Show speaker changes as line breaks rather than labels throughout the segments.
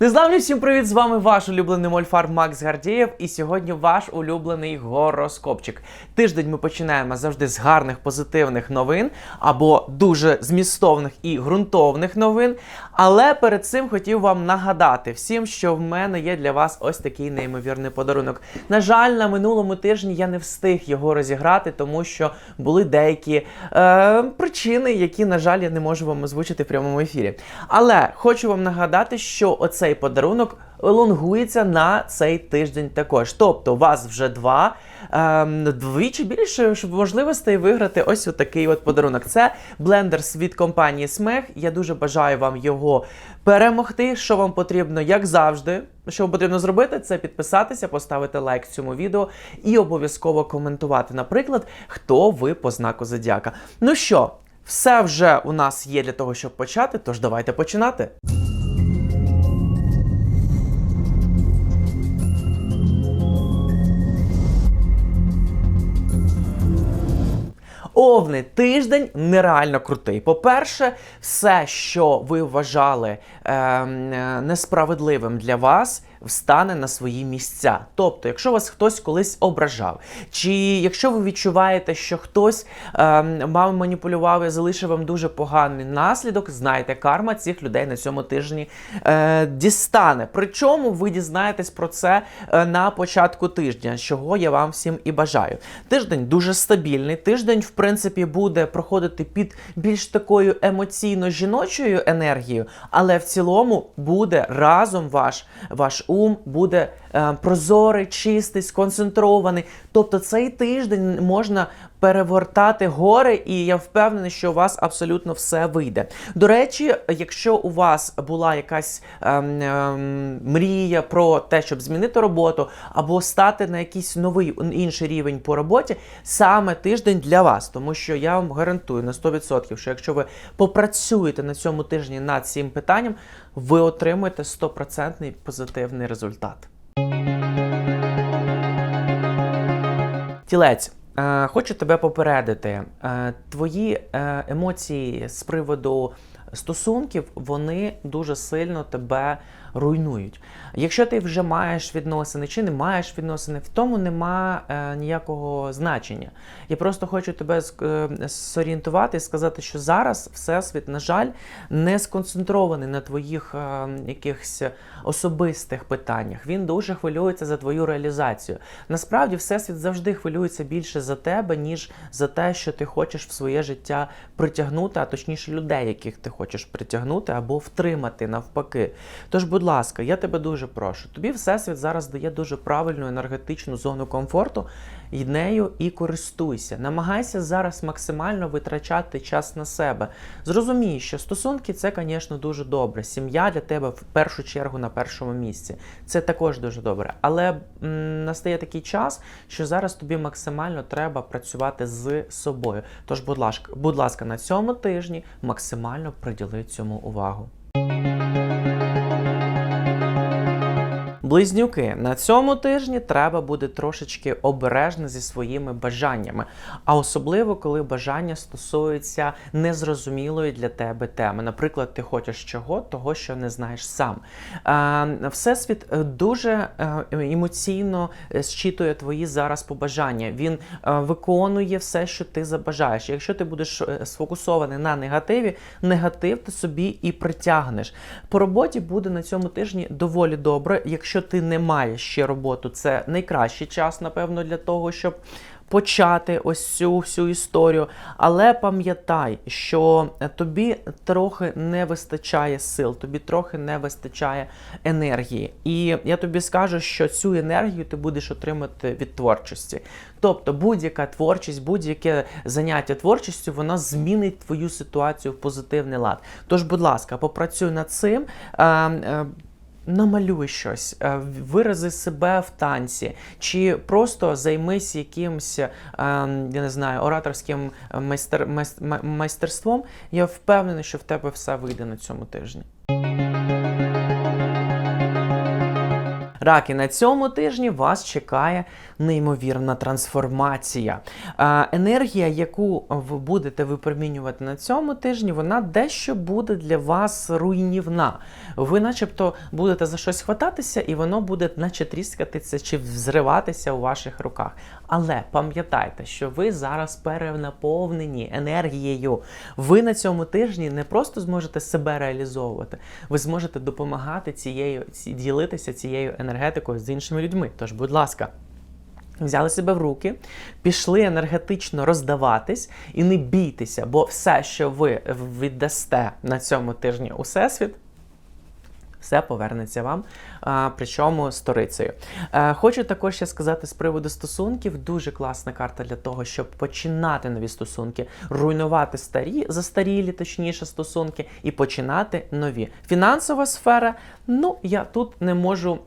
Незламні всім привіт! З вами ваш улюблений мольфар Макс Гардієв. І сьогодні ваш улюблений гороскопчик. Тиждень ми починаємо завжди з гарних позитивних новин або дуже змістовних і ґрунтовних новин. Але перед цим хотів вам нагадати всім, що в мене є для вас ось такий неймовірний подарунок. На жаль, на минулому тижні я не встиг його розіграти, тому що були деякі е, причини, які, на жаль, я не можу вам озвучити в прямому ефірі. Але хочу вам нагадати, що оцей подарунок лонгується на цей тиждень також. Тобто, у вас вже два. Ем, двічі більше можливостей виграти ось отакий от подарунок. Це блендерс від компанії Смех. Я дуже бажаю вам його перемогти. Що вам потрібно, як завжди. Що вам потрібно зробити, це підписатися, поставити лайк цьому відео і обов'язково коментувати. Наприклад, хто ви по знаку Зодіака. Ну що, все вже у нас є для того, щоб почати. Тож давайте починати. Овни, тиждень нереально крутий. По-перше, все, що ви вважали ем, е, несправедливим для вас, встане на свої місця. Тобто, якщо вас хтось колись ображав, чи якщо ви відчуваєте, що хтось ем, вам маніпулював і залишив вам дуже поганий наслідок, знайте, карма цих людей на цьому тижні е, дістане. Причому ви дізнаєтесь про це е, на початку тижня, чого я вам всім і бажаю. Тиждень дуже стабільний. Тиждень, в принципі, буде проходити під більш такою емоційно жіночою енергією, але в цілому буде разом ваш, ваш ум буде е, прозорий, чистий, сконцентрований. Тобто цей тиждень можна перевертати гори, і я впевнений, що у вас абсолютно все вийде. До речі, якщо у вас була якась ем, ем, мрія про те, щоб змінити роботу або стати на якийсь новий інший рівень по роботі, саме тиждень для вас, тому що я вам гарантую на 100%, що якщо ви попрацюєте на цьому тижні над цим питанням, ви отримаєте 100% позитивний результат. Тілець. Е, Хочу тебе попередити. Е, Твої е, емоції з приводу стосунків вони дуже сильно тебе руйнують. Якщо ти вже маєш відносини чи не маєш відносини, в тому нема е, ніякого значення. Я просто хочу тебе е, зорієнтувати і сказати, що зараз Всесвіт, на жаль, не сконцентрований на твоїх е, якихось особистих питаннях. Він дуже хвилюється за твою реалізацію. Насправді, Всесвіт завжди хвилюється більше за тебе, ніж за те, що ти хочеш в своє життя притягнути, а точніше людей, яких ти хочеш притягнути або втримати навпаки. Тож, будь ласка, я тебе дуже прошу. Тобі Всесвіт зараз дає дуже правильну енергетичну зону комфорту, і нею і користуйся. Намагайся зараз максимально витрачати час на себе. Зрозумій, що стосунки це, звісно, дуже добре. Сім'я для тебе в першу чергу на першому місці. Це також дуже добре. Але м, настає такий час, що зараз тобі максимально треба працювати з собою. Тож, будь ласка, будь ласка, на цьому тижні максимально приділи цьому увагу. Близнюки, на цьому тижні треба бути трошечки обережно зі своїми бажаннями, а особливо коли бажання стосуються незрозумілої для тебе теми. Наприклад, ти хочеш чого, того, що не знаєш сам. Всесвіт е, дуже е, емоційно е, зчитує твої зараз побажання. Він виконує все, що ти забажаєш. Якщо ти будеш сфокусований на негативі, негатив ти собі і притягнеш. По роботі буде на цьому тижні доволі добре. Якщо ти не маєш ще роботу, це найкращий час, напевно, для того, щоб почати ось цю всю історію. Але пам'ятай, що тобі трохи не вистачає сил, тобі трохи не вистачає енергії. І я тобі скажу, що цю енергію ти будеш отримати від творчості. Тобто будь-яка творчість, будь-яке заняття творчістю, воно змінить твою ситуацію в позитивний лад. Тож, будь ласка, попрацюй над цим. Е, е, Намалюй щось, е, вирази себе в танці, чи просто займись якимось, е, я не знаю, ораторським майстер, майстерством. Я впевнений, що в тебе все вийде на цьому тижні. Раки, на цьому тижні вас чекає неймовірна трансформація. Е, енергія, яку ви будете випромінювати на цьому тижні, вона дещо буде для вас руйнівна. Ви, начебто, будете за щось хвататися, і воно буде, наче тріскатися чи взриватися у ваших руках. Але пам'ятайте, що ви зараз перенаповнені енергією. Ви на цьому тижні не просто зможете себе реалізовувати, ви зможете допомагати цією ці- ділитися цією енергетикою з іншими людьми. Тож, будь ласка. Взяли себе в руки, пішли енергетично роздаватись і не бійтеся, бо все, що ви віддасте на цьому тижні у всесвіт, все повернеться вам, причому сторицею. Е, хочу також ще сказати з приводу стосунків. Дуже класна карта для того, щоб починати нові стосунки, руйнувати старі, застарілі, точніше, стосунки, і починати нові. Фінансова сфера. Ну, я тут не можу,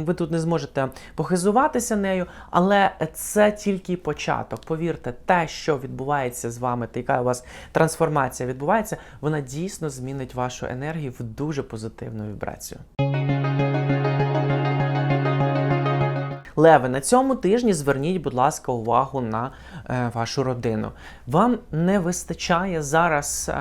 ви тут не зможете похизуватися нею, але це тільки початок. Повірте, те, що відбувається з вами, та яка у вас трансформація відбувається, вона дійсно змінить вашу енергію в дуже позитивну вібрацію. Леви, на цьому тижні зверніть, будь ласка, увагу на вашу родину. Вам не вистачає зараз е,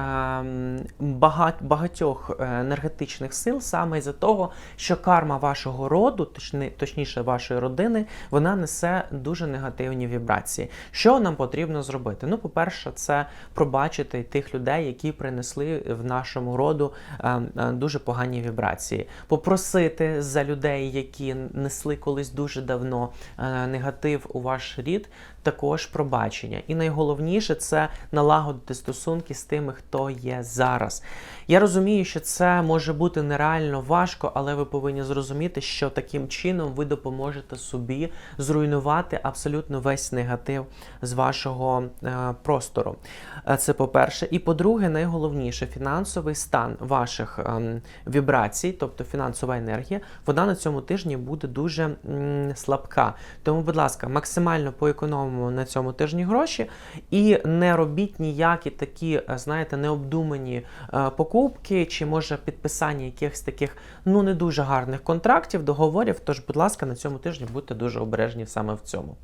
багатьох е, енергетичних сил саме із-за того, що карма вашого роду, точні, точніше вашої родини, вона несе дуже негативні вібрації. Що нам потрібно зробити? Ну, по-перше, це пробачити тих людей, які принесли в нашому роду е, е, дуже погані вібрації. Попросити за людей, які несли колись дуже давно е, негатив у ваш рід, також пробачення. І найголовніше це налагодити стосунки з тими, хто є зараз. Я розумію, що це може бути нереально важко, але ви повинні зрозуміти, що таким чином ви допоможете собі зруйнувати абсолютно весь негатив з вашого е, простору. Е, Це по-перше. І по-друге, найголовніше фінансовий стан ваших ем, вібрацій, тобто фінансова енергія, вона на цьому тижні буде дуже слабка. Тому, будь ласка, максимально поекономимо на цьому тижні гроші і не робіть ніякі такі, е, знаєте, необдумані е, покупки чи може підписання якихось таких ну не дуже гарних контрактів, договорів. Тож, будь ласка, на цьому тижні будьте дуже обережні саме в цьому.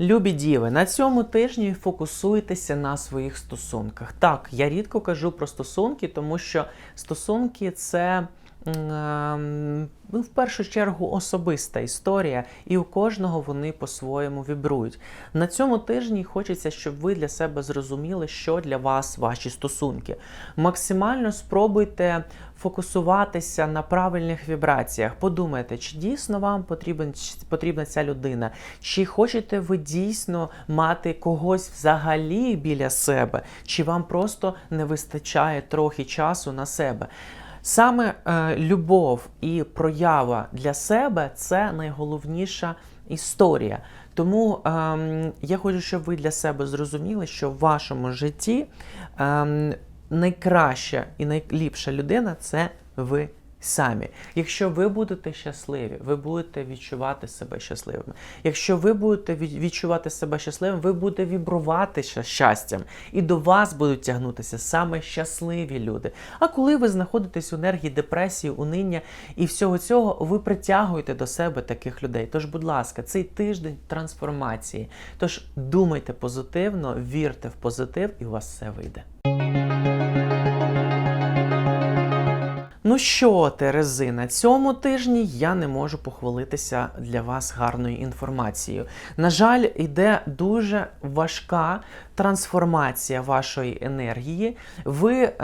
Любі діви, на цьому тижні фокусуйтеся на своїх стосунках. Так, я рідко кажу про стосунки, тому що стосунки це. Ем, Ну, в першу чергу особиста історія, і у кожного вони по-своєму вібрують. На цьому тижні хочеться, щоб ви для себе зрозуміли, що для вас ваші стосунки. Максимально спробуйте фокусуватися на правильних вібраціях. Подумайте, чи дійсно вам потрібен, потрібна ця людина, чи хочете ви дійсно мати когось взагалі біля себе, чи вам просто не вистачає трохи часу на себе. Саме е, любов і проява для себе це найголовніша історія. Тому е, я хочу, щоб ви для себе зрозуміли, що в вашому житті е, найкраща і найліпша людина це ви самі. Якщо ви будете щасливі, ви будете відчувати себе щасливими. Якщо ви будете відчувати себе щасливим, ви будете вібрувати щастям, і до вас будуть тягнутися саме щасливі люди. А коли ви знаходитесь у енергії депресії, униння і всього цього, ви притягуєте до себе таких людей. Тож, будь ласка, цей тиждень трансформації. Тож думайте позитивно, вірте в позитив, і у вас все вийде. Ну що, Терези, на цьому тижні я не можу похвалитися для вас гарною інформацією. На жаль, йде дуже важка трансформація вашої енергії. Ви е,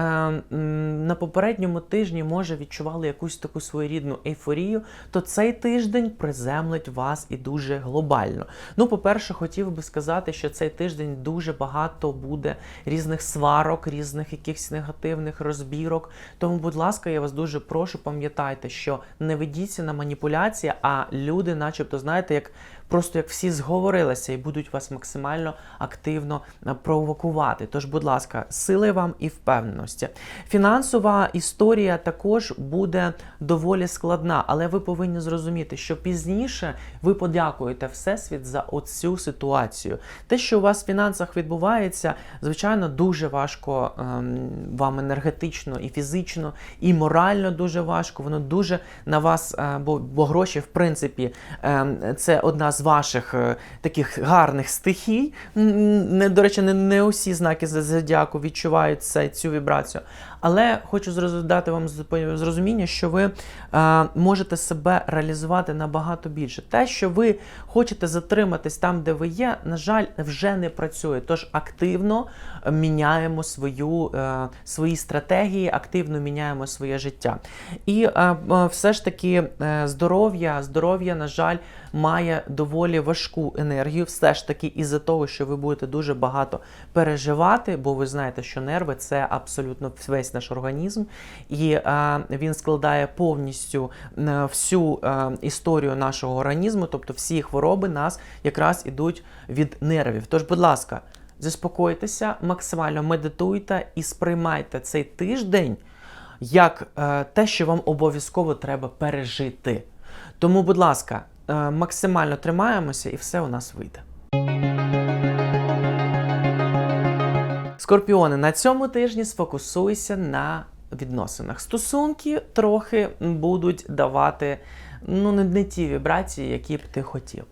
на попередньому тижні, може, відчували якусь таку своєрідну ейфорію, то цей тиждень приземлить вас і дуже глобально. Ну, по-перше, хотів би сказати, що цей тиждень дуже багато буде різних сварок, різних якихось негативних розбірок. Тому, будь ласка, я вас дуже прошу, пам'ятайте, що не ведіться на маніпуляції, а люди, начебто, знаєте, як просто як всі зговорилися і будуть вас максимально активно е, провокувати. Тож, будь ласка, сили вам і впевненості. Фінансова історія також буде доволі складна, але ви повинні зрозуміти, що пізніше ви подякуєте Всесвіт за оцю ситуацію. Те, що у вас в фінансах відбувається, звичайно, дуже важко ем, вам енергетично і фізично, і морально дуже важко. Воно дуже на вас, е, бо, бо гроші, в принципі, ем, це одна з ваших е, таких гарних стихій. Не, до речі, не, не усі знаки з- зодіаку відчувають цю вібрацію. Але хочу дати вам зрозуміння, що ви е, можете себе реалізувати набагато більше. Те, що ви хочете затриматись там, де ви є, на жаль, вже не працює. Тож активно міняємо свою, е, свої стратегії, активно міняємо своє життя. І е, все ж таки здоров'я, здоров'я, на жаль, має доволі важку енергію. Все ж таки, із-за того, що ви будете дуже багато переживати, бо ви знаєте, що нерви це абсолютно весь наш організм, і е, він складає повністю е, всю е, історію нашого організму, тобто всі хвороби нас якраз ідуть від нервів. Тож, будь ласка, заспокойтеся, максимально медитуйте і сприймайте цей тиждень як те, що вам обов'язково треба пережити. Тому, будь ласка, максимально тримаємося і все у нас вийде. Скорпіони, на цьому тижні сфокусуйся на відносинах. Стосунки трохи будуть давати ну, не, ті вібрації, які б ти хотів.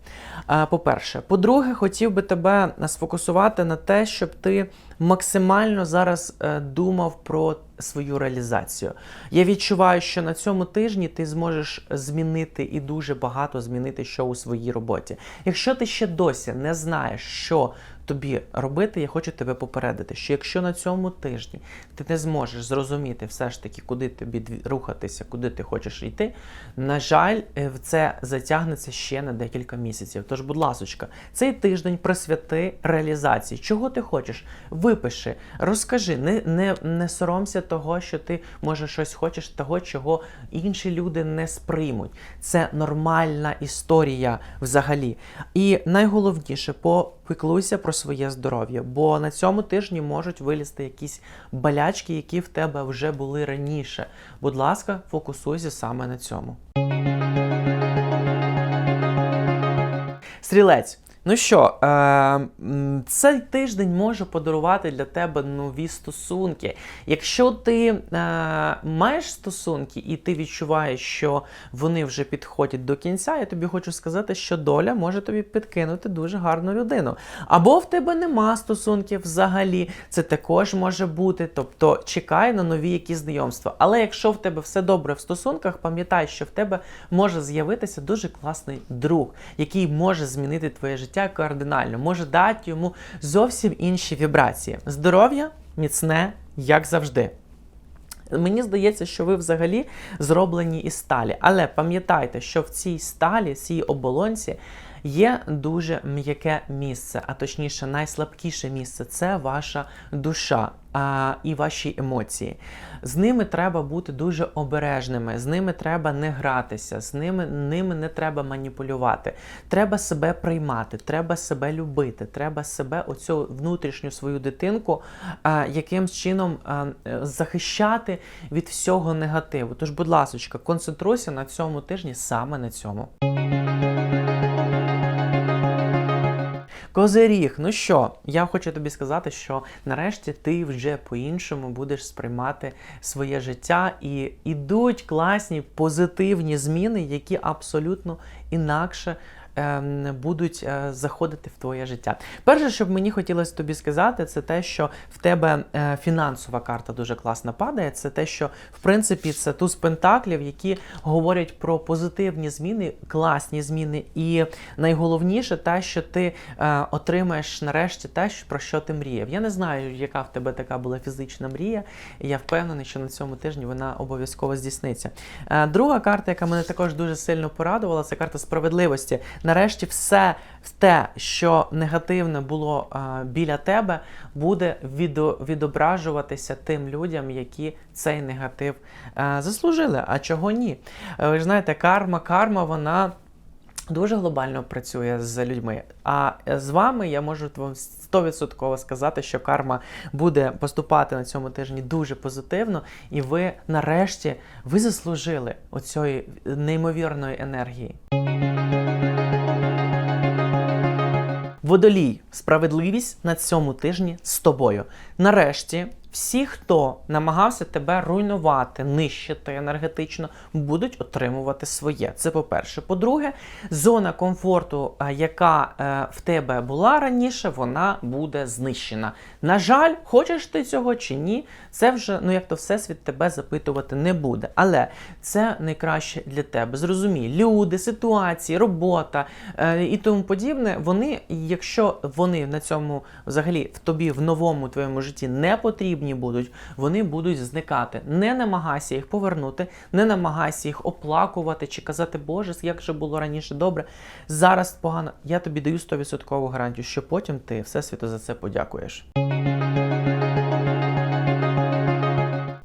По-перше, по-друге, хотів би тебе сфокусувати на те, щоб ти максимально зараз е, думав про свою реалізацію. Я відчуваю, що на цьому тижні ти зможеш змінити і дуже багато змінити що у своїй роботі. Якщо ти ще досі не знаєш, що тобі робити, я хочу тебе попередити, що якщо на цьому тижні ти не зможеш зрозуміти все ж таки, куди тобі рухатися, куди ти хочеш йти, на жаль, е, це затягнеться ще на декілька місяців. Тож, будь ласочка, цей тиждень присвяти реалізації. Чого ти хочеш? Випиши, розкажи, не, не, не соромся того, що ти може щось хочеш, того, чого інші люди не сприймуть. Це нормальна історія взагалі. І найголовніше, попіклуйся про своє здоров'я, бо на цьому тижні можуть вилізти якісь болячки, які в тебе вже були раніше. Будь ласка, фокусуйся саме на цьому. Стрілець. Ну що, е, цей тиждень може подарувати для тебе нові стосунки. Якщо ти е, маєш стосунки і ти відчуваєш, що вони вже підходять до кінця, я тобі хочу сказати, що доля може тобі підкинути дуже гарну людину. Або в тебе нема стосунків взагалі, це також може бути. Тобто чекай на нові якісь знайомства. Але якщо в тебе все добре в стосунках, пам'ятай, що в тебе може з'явитися дуже класний друг, який може змінити твоє життя кардинально, може дати йому зовсім інші вібрації. Здоров'я міцне, як завжди. Мені здається, що ви взагалі зроблені із сталі. Але пам'ятайте, що в цій сталі, цій оболонці є дуже м'яке місце, а точніше, найслабкіше місце це ваша душа а, і ваші емоції. З ними треба бути дуже обережними, з ними треба не гратися, з ними, ними не треба маніпулювати. Треба себе приймати, треба себе любити, треба себе, оцю внутрішню свою дитинку, а, якимсь чином а, захищати від всього негативу. Тож, будь ласка, концентруйся на цьому тижні саме на цьому. Козиріг, ну що, я хочу тобі сказати, що нарешті ти вже по-іншому будеш сприймати своє життя, і ідуть класні позитивні зміни, які абсолютно інакше будуть е, заходити в твоє життя. Перше, що б мені хотілося тобі сказати, це те, що в тебе е, фінансова карта дуже класно падає. Це те, що в принципі це туз пентаклів, які говорять про позитивні зміни, класні зміни, і найголовніше те, що ти е, отримаєш нарешті те, про що ти мріяв. Я не знаю, яка в тебе така була фізична мрія. Я впевнений, що на цьому тижні вона обов'язково здійсниться. Друга карта, яка мене також дуже сильно порадувала, це карта справедливості. Нарешті, все те, що негативне було е, біля тебе, буде відображуватися тим людям, які цей негатив е, заслужили. А чого ні? Е, ви ж знаєте, карма, карма, вона дуже глобально працює з людьми. А з вами я можу вам 100% сказати, що карма буде поступати на цьому тижні дуже позитивно, і ви нарешті ви заслужили оцієї неймовірної енергії. Водолій, справедливість на цьому тижні з тобою. Нарешті, всі, хто намагався тебе руйнувати, нищити енергетично, будуть отримувати своє. Це по-перше. По-друге, зона комфорту, е, яка е, в тебе була раніше, вона буде знищена. На жаль, хочеш ти цього чи ні, це вже, ну як то всесвіт тебе запитувати не буде. Але це найкраще для тебе. Зрозумій, люди, ситуації, робота е, і тому подібне, вони, якщо вони на цьому взагалі в тобі в новому твоєму житті не потрібні будуть, вони будуть зникати. Не намагайся їх повернути, не намагайся їх оплакувати чи казати, Боже, як же було раніше добре. Зараз погано. Я тобі даю 100% гарантію, що потім ти всесвіту за це подякуєш.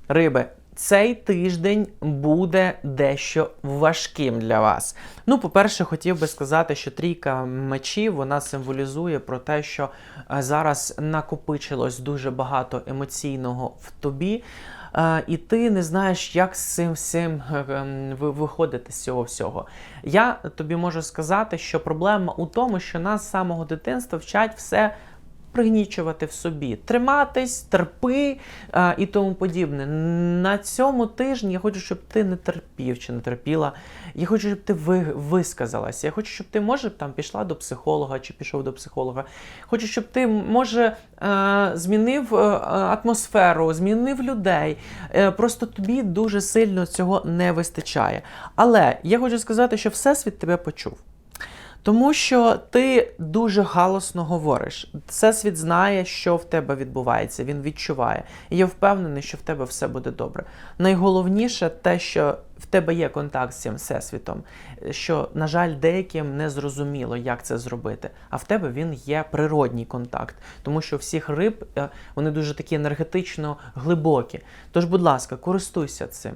Риби, цей тиждень буде дещо важким для вас. Ну, по-перше, хотів би сказати, що трійка мечів вона символізує про те, що е, зараз накопичилось дуже багато емоційного в тобі. е, І ти не знаєш, як з цим всім е, ви- виходити з цього всього. Я тобі можу сказати, що проблема у тому, що нас з самого дитинства вчать все пригнічувати в собі, триматись, терпи е, і тому подібне. На цьому тижні я хочу, щоб ти не терпів чи не терпіла. Я хочу, щоб ти ви, висказалася. Я хочу, щоб ти, може, там пішла до психолога чи пішов до психолога. Хочу, щоб ти, може, е, змінив е, атмосферу, змінив людей. Просто тобі дуже сильно цього не вистачає. Але я хочу сказати, що Всесвіт тебе почув. Тому що ти дуже галосно говориш. Всесвіт знає, що в тебе відбувається, він відчуває. І я впевнений, що в тебе все буде добре. Найголовніше те, що в тебе є контакт з цим всесвітом, що, на жаль, деяким не зрозуміло, як це зробити. А в тебе він є природній контакт, тому що всіх риб е, вони дуже такі енергетично глибокі. Тож, будь ласка, користуйся цим.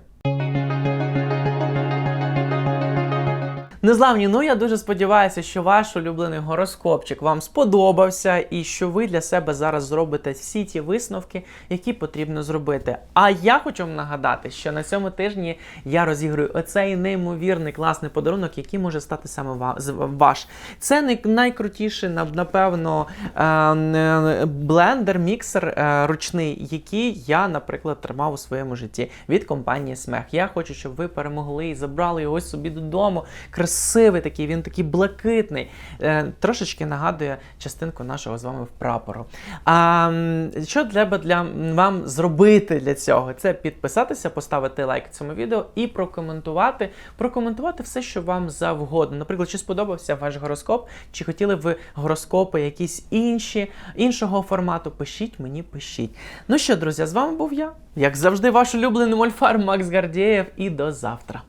Незламні, ну я дуже сподіваюся, що ваш улюблений гороскопчик вам сподобався і що ви для себе зараз зробите всі ті висновки, які потрібно зробити. А я хочу вам нагадати, що на цьому тижні я розіграю оцей неймовірний класний подарунок, який може стати саме ваш. Це найкрутіший, напевно, е, е, блендер, міксер е, ручний, який я, наприклад, тримав у своєму житті від компанії Смех. Я хочу, щоб ви перемогли і забрали його собі додому. Красивий такий, він такий блакитний. Е, трошечки нагадує частинку нашого з вами в прапору. А що треба для вам зробити для цього? Це підписатися, поставити лайк цьому відео і прокоментувати. Прокоментувати все, що вам завгодно. Наприклад, чи сподобався ваш гороскоп, чи хотіли ви гороскопи якісь інші, іншого формату? Пишіть мені, пишіть. Ну що, друзі, з вами був я. Як завжди, ваш улюблений мольфар Макс Гардієв, і до завтра.